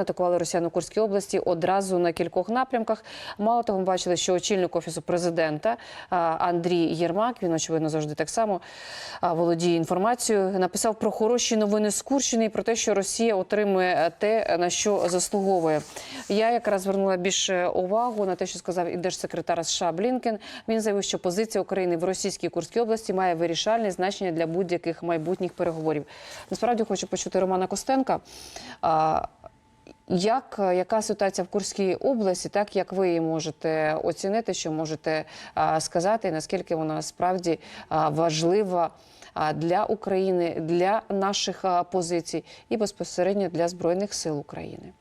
Атакували росіян у Курській області одразу на кількох напрямках. Мало того, ми бачили, що очільник офісу президента Андрій Єрмак, він очевидно завжди так само володіє інформацією. Написав про хороші новини з Курщини і про те, що Росія отримує те, на що заслуговує. Я якраз звернула більше увагу на те, що сказав і держсекретар США Блінкен. Він заявив, що позиція України в російській Курській області має вирішальне значення для будь-яких майбутніх переговорів. Насправді хочу почути Романа Костенка. Як яка ситуація в Курській області, так як ви її можете оцінити, що можете а, сказати, і наскільки вона справді а, важлива а, для України, для наших а, позицій і безпосередньо для збройних сил України?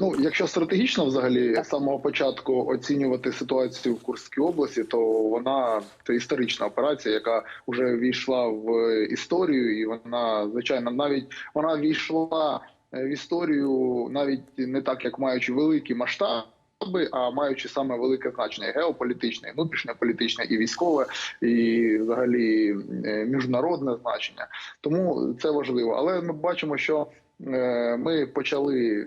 Ну, якщо стратегічно взагалі з самого початку оцінювати ситуацію в Курській області, то вона це історична операція, яка вже війшла в історію, і вона звичайно навіть вона війшла е, в історію навіть не так, як маючи великі масштаби. А маючи саме велике значення геополітичне, внутрішньополітичне і військове, і взагалі е, міжнародне значення, тому це важливо. Але ми бачимо, що е, ми почали,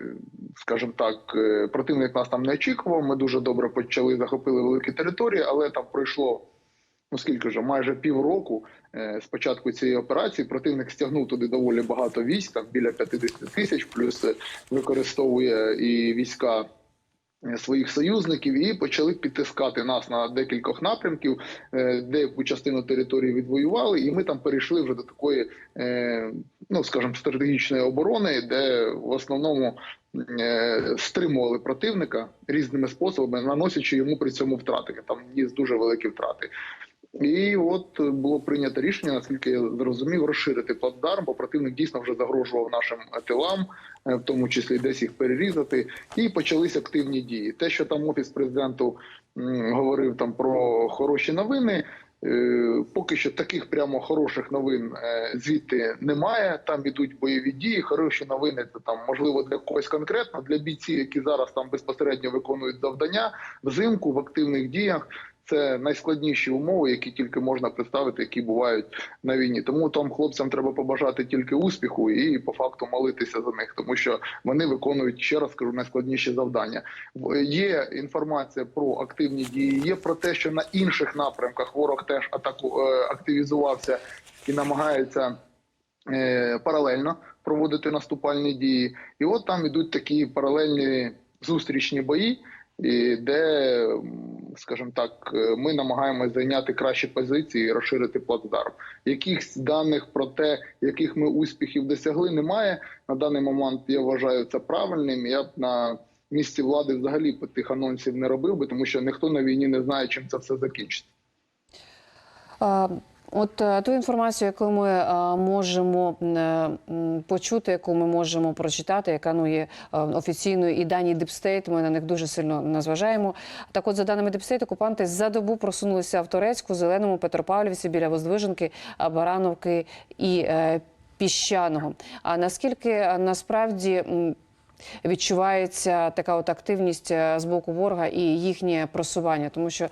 скажімо так, е, противник нас там не очікував. Ми дуже добре почали захопили великі території, але там пройшло. Ну скільки вже майже півроку е, з початку цієї операції противник стягнув туди доволі багато військ, там біля 50 тисяч, плюс е, використовує і війська е, своїх союзників, і почали підтискати нас на декількох напрямків, е, деяку частину території відвоювали, і ми там перейшли вже до такої, е, ну скажімо, стратегічної оборони, де в основному е, стримували противника різними способами, наносячи йому при цьому втрати. Там ніс дуже великі втрати. І от було прийнято рішення, наскільки я зрозумів, розширити плацдарм, бо противник дійсно вже загрожував нашим тилам, е, в тому числі десь їх перерізати, і почались активні дії. Те, що там офіс президенту говорив там про хороші новини. е, Поки що таких прямо хороших новин е, звідти немає. Там ідуть бойові дії. Хороші новини це там можливо для когось конкретно для бійців, які зараз там безпосередньо виконують завдання взимку в активних діях. Це найскладніші умови, які тільки можна представити, які бувають на війні. Тому там хлопцям треба побажати тільки успіху і по факту молитися за них, тому що вони виконують ще раз кажу найскладніші завдання. Є інформація про активні дії. Є про те, що на інших напрямках ворог теж атаку е, активізувався і намагається е, паралельно проводити наступальні дії. І от там ідуть такі паралельні зустрічні бої, де, скажімо так, е, ми намагаємося зайняти кращі позиції і розширити плацдарм. Якихось даних про те, яких ми успіхів досягли, немає на даний момент. Я вважаю це правильним. Я б на місці влади взагалі б тих анонсів не робив би, тому що ніхто на війні не знає, чим це все закінчиться. От е, ту інформацію, яку ми е, можемо е, почути, яку ми можемо прочитати, яка ну є офіційною, і дані Дипстейт, ми на них дуже сильно не зважаємо. Так, от за даними Дипстейт, окупанти за добу просунулися в Торецьку, Зеленому, Петропавлівці, біля Воздвиженки, Барановки і Піщаного. А наскільки насправді відчувається така от активність е, з боку ворога і їхнє просування, тому що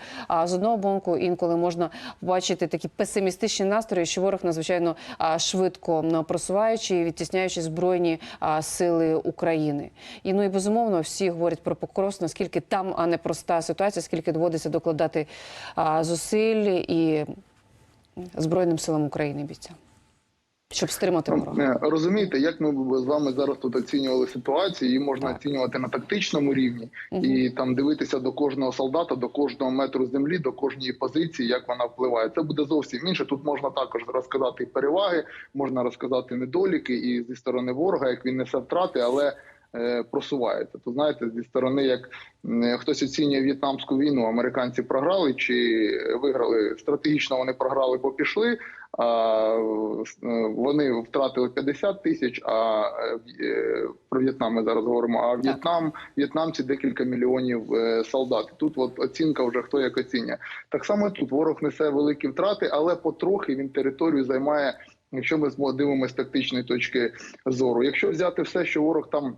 з одного боку інколи можна побачити такі песимістичні настрої, що ворог надзвичайно швидко просуваючи і відтісняючи збройні сили України. І ну і безумовно всі говорять про Покровськ, наскільки там а, непроста ситуація, скільки доводиться докладати зусиль і збройним силам України бійцям, щоб стримати ворога. Е, Розумієте, як ми з вами зараз тут оцінювали ситуацію, її можна Так. оцінювати на тактичному рівні і там дивитися до кожного солдата, до кожного метру землі, до кожної позиції, як вона впливає. Це буде зовсім інше. Тут можна також розказати переваги, можна розказати недоліки і зі сторони ворога, як він несе втрати, але просувається. То знаєте, зі сторони, як хтось оцінює в'єтнамську війну, американці програли чи виграли стратегічно. Вони програли, бо пішли. А е, вони втратили 50 тисяч. А е, про В'єтнам ми зараз говоримо. А В'єтнам, в'єтнамці декілька мільйонів е, солдат. Тут от оцінка вже хто як оцінює. Так само тут ворог несе великі втрати, але потрохи він територію займає. Якщо ми дивимося з тактичної точки зору, якщо взяти все, що ворог там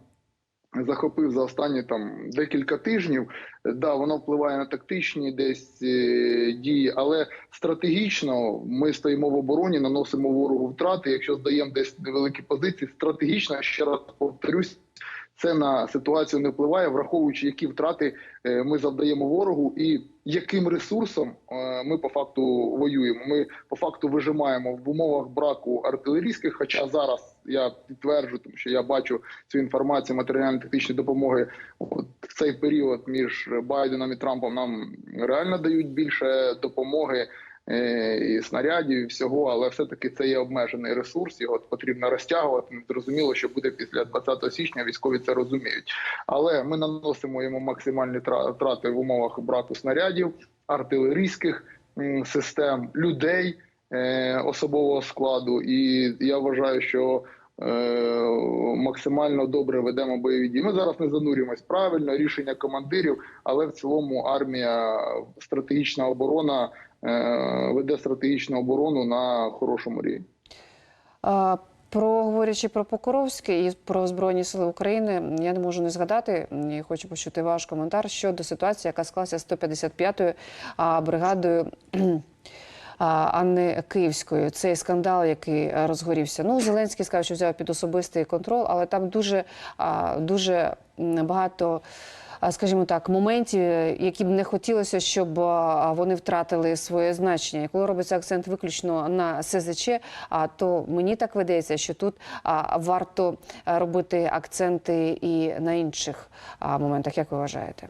захопив за останні там декілька тижнів. Да, воно впливає на тактичні десь е, дії, але стратегічно ми стоїмо в обороні, наносимо ворогу втрати. Якщо здаємо десь невеликі позиції, стратегічно ще раз повторюсь. Це на ситуацію не впливає, враховуючи, які втрати е, ми завдаємо ворогу, і яким ресурсом е, ми по факту воюємо. Ми по факту вижимаємо в умовах браку артилерійських. Хоча зараз я підтверджую, тому що я бачу цю інформацію матеріально-технічної допомоги от в цей період між Байденом і Трампом. Нам реально дають більше допомоги. е, І снарядів, і всього, але все-таки це є обмежений ресурс. Його потрібно розтягувати. Зрозуміло, що буде після 20 січня. Військові це розуміють. Але ми наносимо йому максимальні тра- втрати в умовах браку снарядів, артилерійських систем, людей особового складу. І я вважаю, що е, максимально добре ведемо бойові дії. Ми зараз не занурюємось правильно, рішення командирів, але в цілому армія, стратегічна оборона е, веде стратегічну оборону на хорошому рівні. Про говорячи про Покровське і про збройні сили України, я не можу не згадати. і хочу почути ваш коментар щодо ситуації, яка склалася з 155-ю бригадою. А, Анни Київської цей скандал, який е, розгорівся. Ну Зеленський сказав, що взяв під особистий контроль, але там дуже, дуже багато. Скажімо так, моментів, е, які б не хотілося, щоб вони втратили своє значення. І коли робиться акцент виключно на СЗЧ, то мені так видається, що тут варто робити акценти і на інших моментах. Як ви вважаєте?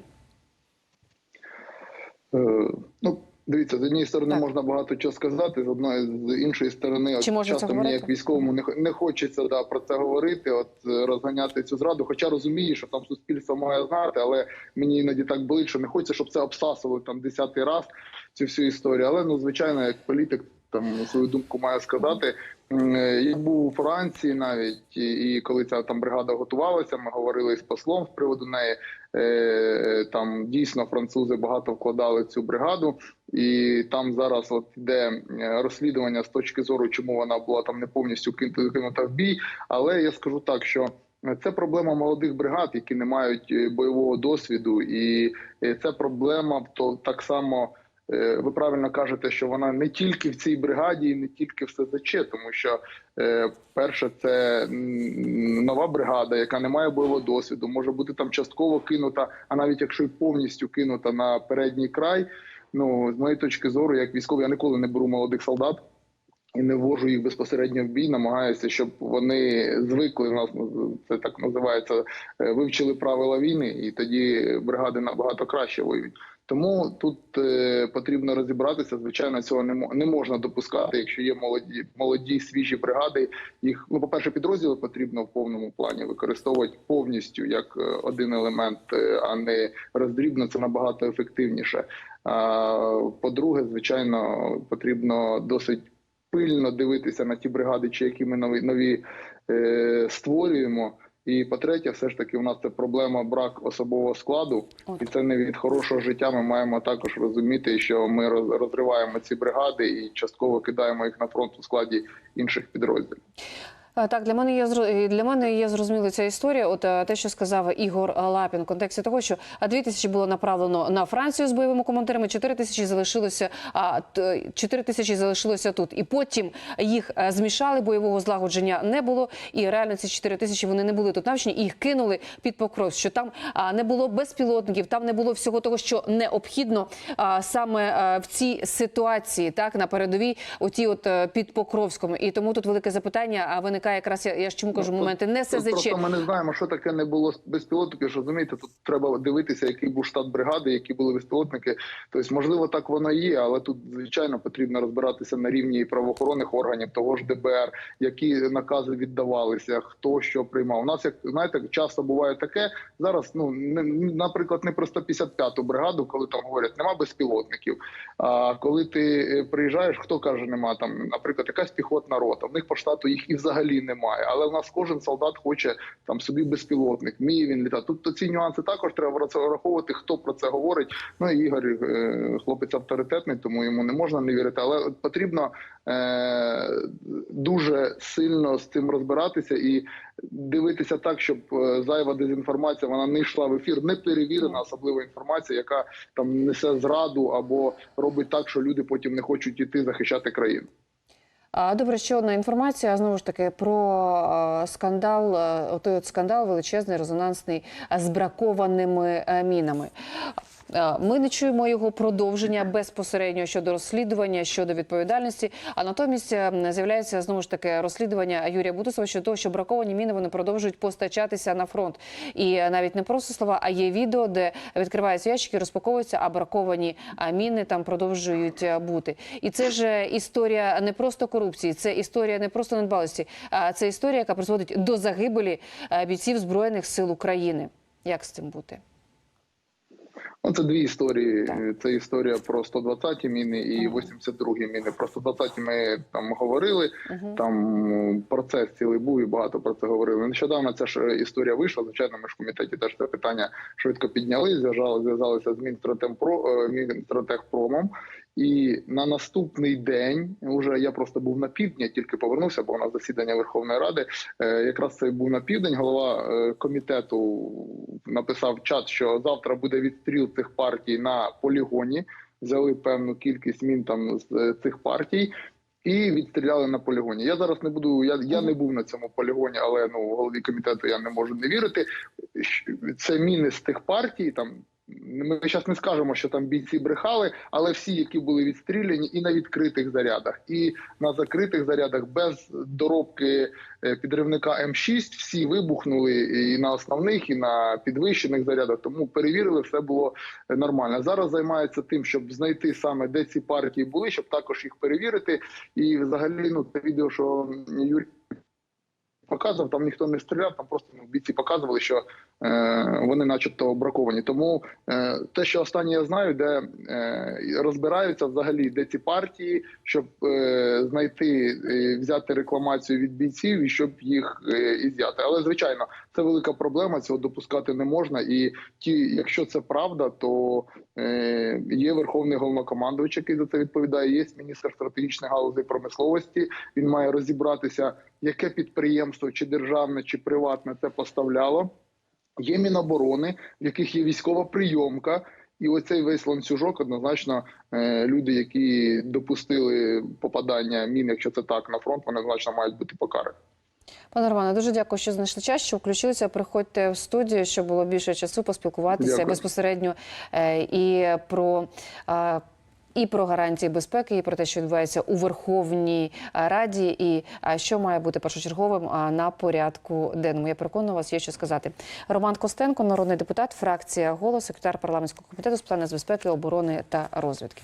Е, Ну, дивіться, з однієї сторони Так. можна багато чого сказати, з одної з іншої сторони, от Чи часто мені як військовому не, не хочеться да, про це говорити, от е, розганяти цю зраду. Хоча розумію, що там суспільство має знати, але мені іноді так болить, що не хочеться, щоб це обсасували там десятий раз цю всю історію. Але ну, звичайно, як політик там свою думку має сказати. Е, Я був у Франції навіть, і, коли ця там бригада готувалася, ми говорили з послом з приводу неї. Е, там дійсно французи багато вкладали цю бригаду, і там зараз от іде е, розслідування з точки зору, чому вона була там не повністю кин- кинута в бій. Але я скажу так, що це проблема молодих бригад, які не мають е, бойового досвіду, і е, це проблема то так само. Е, Ви правильно кажете, що вона не тільки в цій бригаді, і не тільки в СЗЧ, тому що е, перше, це нова бригада, яка не має бойового досвіду, може бути там частково кинута, а навіть якщо й повністю кинута на передній край. Ну з моєї точки зору, як військовий, я ніколи не беру молодих солдат. І не ввожу їх безпосередньо в бій, намагаюся, щоб вони звикли у нас це так називається, е, вивчили правила війни, і тоді бригади набагато краще воюють. Тому тут е, потрібно розібратися. Звичайно, цього не не можна допускати. Якщо є молоді, молоді свіжі бригади, їх ну, по перше, підрозділи потрібно в повному плані використовувати повністю як е, один елемент, е, а не роздрібно. Це набагато ефективніше. А по-друге, звичайно, потрібно досить пильно дивитися на ті бригади, чи які ми нові нові е, створюємо. І по-третє, все ж таки, у нас це проблема брак особового складу, і це не від хорошого життя. Ми маємо також розуміти, що ми роз- розриваємо ці бригади і частково кидаємо їх на фронт у складі інших підрозділів. А, Так, для мене є зро- для мене є зрозуміла ця історія. От е, те, що сказав Ігор Лапін, в контексті того, що а, дві тисячі було направлено на Францію з бойовими командирами, чотири тисячі залишилося. А т- чотири тисячі залишилося тут, і потім їх е, змішали. Бойового злагодження не було. І реально ці чотири тисячі вони не були тут навчені, і їх кинули під покров. Що там не було безпілотників, там не було всього того, що необхідно саме е, в цій ситуації, так на передовій, оті от е, під Покровськом. І тому тут велике запитання. А виникає якраз я, я ж чому кажу Ну, моменти не СЗЧ. Просто ми не знаємо, що таке не було безпілотників. Що розумієте, тут треба дивитися, який був штат бригади, які були безпілотники. Тобто, можливо, так воно є, але тут звичайно потрібно розбиратися на рівні правоохоронних органів, того ж ДБР, які накази віддавалися, хто що приймав. У нас як знаєте, часто буває таке зараз. Ну не наприклад, не про 155-ту бригаду, коли там говорять, нема безпілотників. А коли ти е, приїжджаєш, хто каже, нема там, наприклад, якась піхотна рота. В них по штату їх і взагалі взагалі немає. Але в нас кожен солдат хоче там собі безпілотник, вміє він літати. Тобто ці нюанси також треба враховувати, хто про це говорить. Ну і Ігор е, хлопець авторитетний, тому йому не можна не вірити. Але потрібно е, дуже сильно з цим розбиратися і дивитися так, щоб е, зайва дезінформація вона не йшла в ефір, не перевірена, особливо інформація, яка там несе зраду або робить так, що люди потім не хочуть іти захищати країну. Добре, ще одна інформація знову ж таки про скандал, а, той от скандал величезний, резонансний з бракованими мінами. А, Ми не чуємо його продовження безпосередньо щодо розслідування, щодо відповідальності. А натомість е, з'являється знову ж таки розслідування Юрія Бутусова щодо того, що браковані міни вони продовжують постачатися на фронт. І е, навіть не просто слова, а є відео, де відкриваються ящики, розпаковуються, а браковані міни там продовжують е, бути. І це ж історія не просто корупції, це історія не просто недбалості, а це історія, яка призводить до загибелі е, бійців збройних сил України. Як з цим бути? Ну, це дві історії. Це історія про 120-ті міни і 82-ті міни. Про 120-ті ми там говорили. Там процес цілий був і багато про це говорили. Нещодавно ця ж історія вийшла. Звичайно, ми ж в комітеті теж це питання швидко підняли. Зв'язали, зв'язалися з Мінстратегпро- е, Мінстратегпромом. І на наступний день уже я просто був на півдні, тільки повернувся, бо у нас засідання Верховної Ради. Е, якраз це був на південь. Голова е, комітету написав чат, що завтра буде відстріл цих партій на полігоні. Взяли певну кількість мін там з е, цих партій. І відстріляли на полігоні. Я зараз не буду. Я, я не був на цьому полігоні, але ну голові комітету я не можу не вірити. Це міни з тих партій. Там ми зараз не скажемо, що там бійці брехали, але всі, які були відстріляні, і на відкритих зарядах, і на закритих зарядах без доробки е, підривника М6, всі вибухнули і на основних, і на підвищених зарядах. Тому перевірили, все було е, нормально. Зараз займаються тим, щоб знайти саме де ці партії були, щоб також їх перевірити. І взагалі, ну це відео, що Юрій показував, там ніхто не стріляв, там просто ну, бійці показували, що е, вони, начебто, браковані. Тому е, те, що останнє я знаю, де е, розбираються взагалі, де ці партії, щоб е, знайти, е, взяти рекламацію від бійців і щоб їх е, ізяти. Але звичайно, це велика проблема. Цього допускати не можна. І ті, якщо це правда, то е, є верховний головнокомандувач, який за це відповідає. Є міністр стратегічних галузей промисловості. Він має розібратися, яке підприємство, чи державне, чи приватне це поставляло. Є міноборони, в яких є військова прийомка. І оцей весь ланцюжок однозначно е, люди, які допустили попадання мін, якщо це так на фронт, вони однозначно мають бути покарані. Пане Романе, дуже дякую, що знайшли час, що включилися. Приходьте в студію, щоб було більше часу поспілкуватися Дякую. безпосередньо е, і про. І про гарантії безпеки, і про те, що відбувається у Верховній Раді, і що має бути першочерговим на порядку денному. Я переконую вас, є що сказати. Роман Костенко, народний депутат, фракція голос, секретар парламентського комітету з питань безпеки, оборони та розвідки.